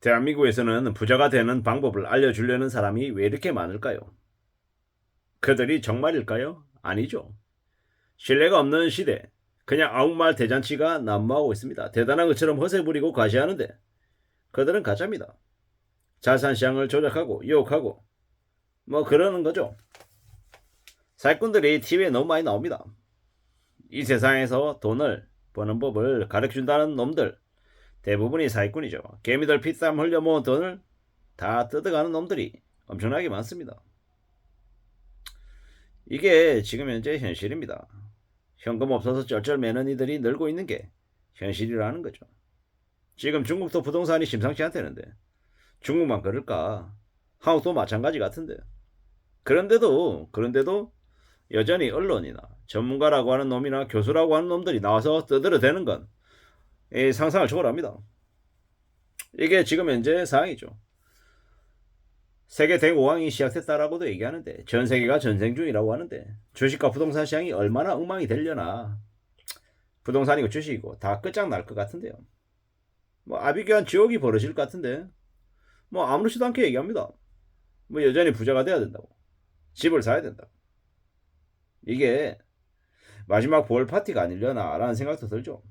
대한민국에서는 부자가 되는 방법을 알려주려는 사람이 왜 이렇게 많을까요? 그들이 정말일까요? 아니죠. 신뢰가 없는 시대, 그냥 아무 말 대잔치가 난무하고 있습니다. 대단한 것처럼 허세 부리고 과시하는데 그들은 가짜입니다. 자산 시장을 조작하고 유혹하고 뭐 그러는 거죠. 사기꾼들이 TV에 너무 많이 나옵니다. 이 세상에서 돈을 버는 법을 가르쳐준다는 놈들 대부분이 사기꾼이죠. 개미들 피땀 흘려 모은 돈을 다 뜯어가는 놈들이 엄청나게 많습니다. 이게 지금 현재 현실입니다. 현금 없어서 쩔쩔매는 이들이 늘고 있는 게 현실이라는 거죠. 지금 중국도 부동산이 심상치 않다는데 중국만 그럴까? 한국도 마찬가지 같은데. 그런데도 그런데도 여전히 언론이나 전문가라고 하는 놈이나 교수라고 하는 놈들이 나와서 떠들어대는 건 이 상상을 초월합니다. 이게 지금 현재 상황이죠. 세계 대공황이 시작됐다라고도 얘기하는데 전 세계가 전생 중이라고 하는데 주식과 부동산 시장이 얼마나 엉망이 되려나 부동산이고 주식이고 다 끝장날 것 같은데요. 뭐 아비규환 지옥이 벌어질 것 같은데 뭐 아무렇지도 않게 얘기합니다. 뭐 여전히 부자가 돼야 된다고 집을 사야 된다고 이게 마지막 볼 파티가 아니려나라는 생각도 들죠.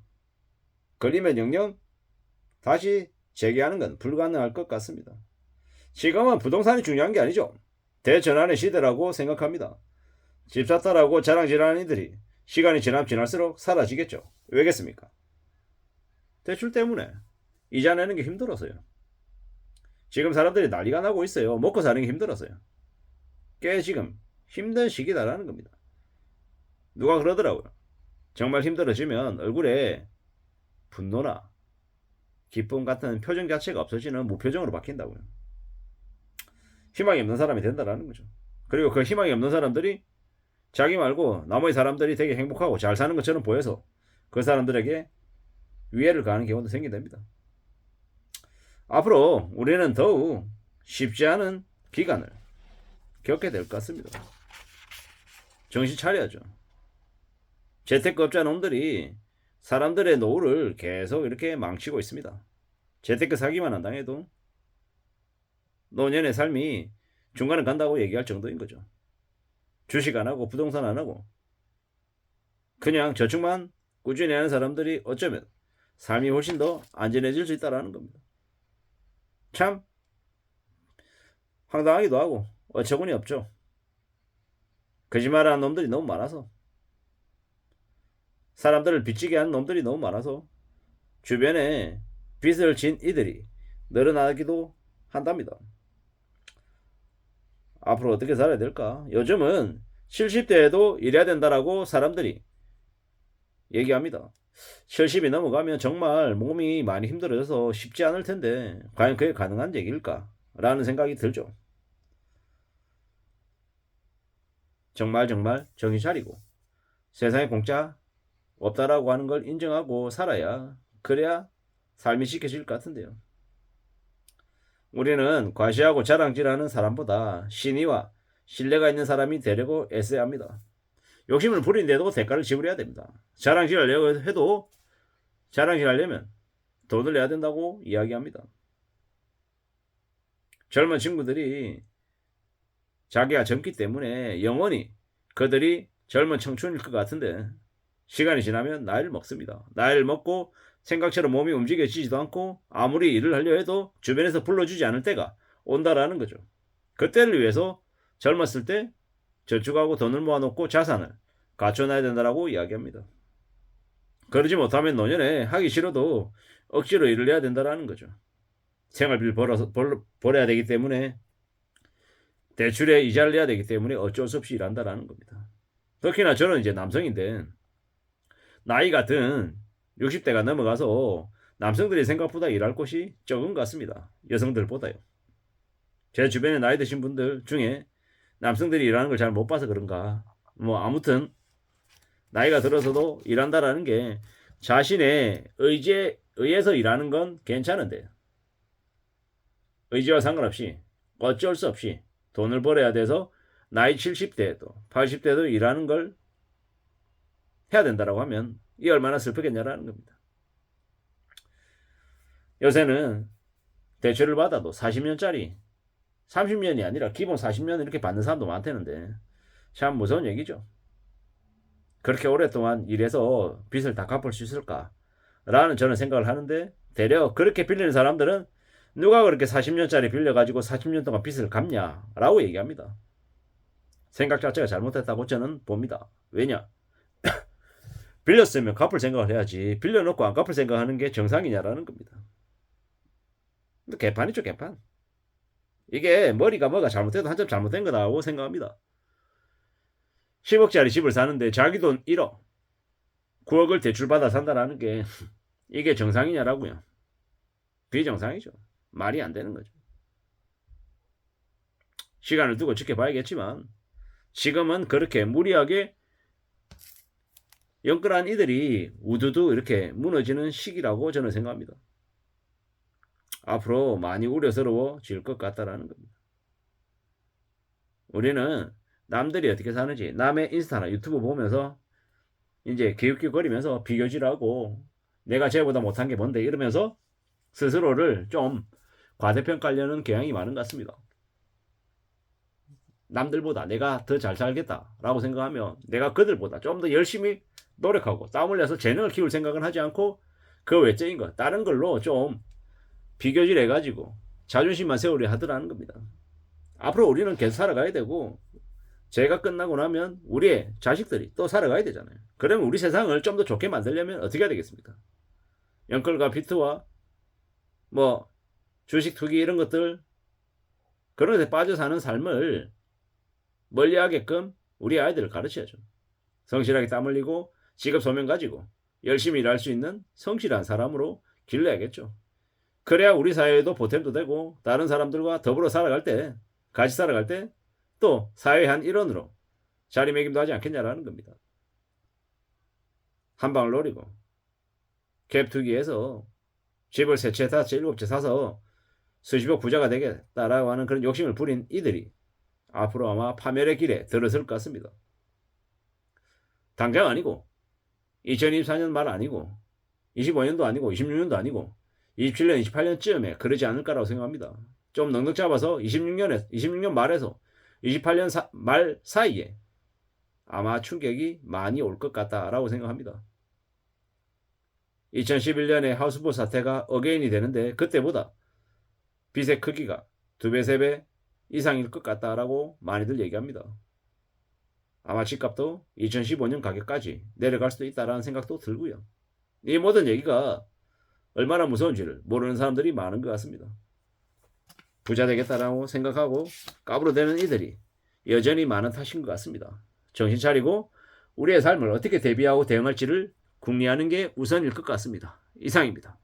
걸리면 영영 다시 재개하는 건 불가능할 것 같습니다. 지금은 부동산이 중요한 게 아니죠. 대전환의 시대라고 생각합니다. 집 샀다라고 자랑질하는 이들이 시간이 지나면 지날수록 사라지겠죠. 왜겠습니까? 대출 때문에 이자 내는 게 힘들어서요. 지금 사람들이 난리가 나고 있어요. 먹고 사는 게 힘들어서요. 꽤 지금 힘든 시기다라는 겁니다. 누가 그러더라고요. 정말 힘들어지면 얼굴에 분노나 기쁨 같은 표정 자체가 없어지는 무표정으로 바뀐다고요. 희망이 없는 사람이 된다라는 거죠. 그리고 그 희망이 없는 사람들이 자기 말고 나머지 사람들이 되게 행복하고 잘 사는 것처럼 보여서 그 사람들에게 위해를 가하는 경우도 생긴답니다. 앞으로 우리는 더욱 쉽지 않은 기간을 겪게 될 것 같습니다. 정신 차려야죠. 재테크 업자 놈들이 사람들의 노후를 계속 이렇게 망치고 있습니다. 재테크 사기만 안 당해도 노년의 삶이 중간에 간다고 얘기할 정도인 거죠. 주식 안 하고 부동산 안 하고 그냥 저축만 꾸준히 하는 사람들이 어쩌면 삶이 훨씬 더 안전해질 수 있다라는 겁니다. 참 황당하기도 하고 어처구니 없죠. 거짓말하는 놈들이 너무 많아서 사람들을 빚지게 하는 놈들이 너무 많아서 주변에 빚을 진 이들이 늘어나기도 한답니다. 앞으로 어떻게 살아야 될까? 요즘은 70대에도 일해야 된다라고 사람들이 얘기합니다. 70이 넘어가면 정말 몸이 많이 힘들어져서 쉽지 않을 텐데 과연 그게 가능한 얘기일까? 라는 생각이 들죠. 정말 정말 정신 차리고 세상에 공짜 없다라고 하는 걸 인정하고 살아야 그래야 삶이 지켜질 것 같은데요. 우리는 과시하고 자랑질하는 사람보다 신의와 신뢰가 있는 사람이 되려고 애써야 합니다. 욕심을 부리는데도 대가를 지불해야 됩니다. 자랑질하려고 해도 자랑질하려면 돈을 내야 된다고 이야기합니다. 젊은 친구들이 자기가 젊기 때문에 영원히 그들이 젊은 청춘일 것 같은데 시간이 지나면 나이를 먹습니다. 나이를 먹고 생각처럼 몸이 움직여지지도 않고 아무리 일을 하려 해도 주변에서 불러주지 않을 때가 온다라는 거죠. 그때를 위해서 젊었을 때 저축하고 돈을 모아놓고 자산을 갖춰놔야 된다라고 이야기합니다. 그러지 못하면 노년에 하기 싫어도 억지로 일을 해야 된다라는 거죠. 생활비를 벌어서 벌, 벌어야 되기 때문에 대출에 이자를 내야 되기 때문에 어쩔 수 없이 일한다라는 겁니다. 특히나 저는 이제 남성인데 나이가 든 60대가 넘어가서 남성들이 생각보다 일할 곳이 적은 것 같습니다. 여성들보다요. 제 주변에 나이 드신 분들 중에 남성들이 일하는 걸 잘 못 봐서 그런가. 뭐 아무튼 나이가 들어서도 일한다라는 게 자신의 의지에 의해서 일하는 건 괜찮은데 의지와 상관없이 어쩔 수 없이 돈을 벌어야 돼서 나이 70대에도 80대도 일하는 걸 해야 된다라고 하면 이 얼마나 슬프겠냐라는 겁니다. 요새는 대출을 받아도 40년짜리 30년이 아니라 기본 40년 이렇게 받는 사람도 많다는데 참 무서운 얘기죠. 그렇게 오랫동안 일해서 빚을 다 갚을 수 있을까? 라는 저는 생각을 하는데 대려 그렇게 빌리는 사람들은 누가 그렇게 40년짜리 빌려가지고 40년 동안 빚을 갚냐? 라고 얘기합니다. 생각 자체가 잘못했다고 저는 봅니다. 왜냐? 빌렸으면 갚을 생각을 해야지 빌려놓고 안 갚을 생각하는 게 정상이냐라는 겁니다. 근데 개판이죠 개판. 이게 머리가 뭐가 잘못해도 한점 잘못된 거다고 생각합니다. 10억짜리 집을 사는데 자기 돈 1억, 9억을 대출받아 산다라는 게 이게 정상이냐라고요. 비정상이죠. 말이 안 되는 거죠. 시간을 두고 지켜봐야겠지만 지금은 그렇게 무리하게 영끌한 이들이 우두두 이렇게 무너지는 시기라고 저는 생각합니다. 앞으로 많이 우려스러워질 것 같다라는 겁니다. 우리는 남들이 어떻게 사는지 남의 인스타나 유튜브 보면서 이제 기웃기웃거리면서 비교질하고 내가 쟤보다 못한 게 뭔데 이러면서 스스로를 좀 과대평가하려는 경향이 많은 것 같습니다. 남들보다 내가 더 잘 살겠다라고 생각하면 내가 그들보다 좀 더 열심히 노력하고 땀을 내서 재능을 키울 생각은 하지 않고 그 외적인 것 다른 걸로 좀 비교질 해가지고 자존심만 세우려 하더라는 겁니다. 앞으로 우리는 계속 살아가야 되고 제가 끝나고 나면 우리의 자식들이 또 살아가야 되잖아요. 그러면 우리 세상을 좀 더 좋게 만들려면 어떻게 해야 되겠습니까? 연끌과 비트와 뭐 주식 투기 이런 것들 그런 데 빠져 사는 삶을 멀리하게끔 우리 아이들을 가르쳐야죠. 성실하게 땀 흘리고 직업 소명 가지고 열심히 일할 수 있는 성실한 사람으로 길러야겠죠. 그래야 우리 사회에도 보탬도 되고 다른 사람들과 더불어 살아갈 때 같이 살아갈 때 또 사회의 한 일원으로 자리매김도 하지 않겠냐라는 겁니다. 한 방을 노리고 갭 투기해서 집을 세 채, 다섯 채, 일곱 채 사서 수십억 부자가 되겠다라고 하는 그런 욕심을 부린 이들이 앞으로 아마 파멸의 길에 들어설 것 같습니다. 당장 아니고 2024년 말 아니고 25년도 아니고 26년도 아니고 27년, 28년쯤에 그러지 않을까라고 생각합니다. 좀 넉넉 잡아서 26년에 26년 말에서 28년 사, 말 사이에 아마 충격이 많이 올 것 같다라고 생각합니다. 2011년에 하우스볼 사태가 어게인이 되는데 그때보다 빚의 크기가 두 배, 세 배 이상일 것 같다라고 많이들 얘기합니다. 아마 집값도 2015년 가격까지 내려갈 수도 있다라는 생각도 들고요. 이 모든 얘기가 얼마나 무서운지를 모르는 사람들이 많은 것 같습니다. 부자 되겠다라고 생각하고 까불어대는 이들이 여전히 많은 탓인 것 같습니다. 정신 차리고 우리의 삶을 어떻게 대비하고 대응할지를 궁리하는 게 우선일 것 같습니다. 이상입니다.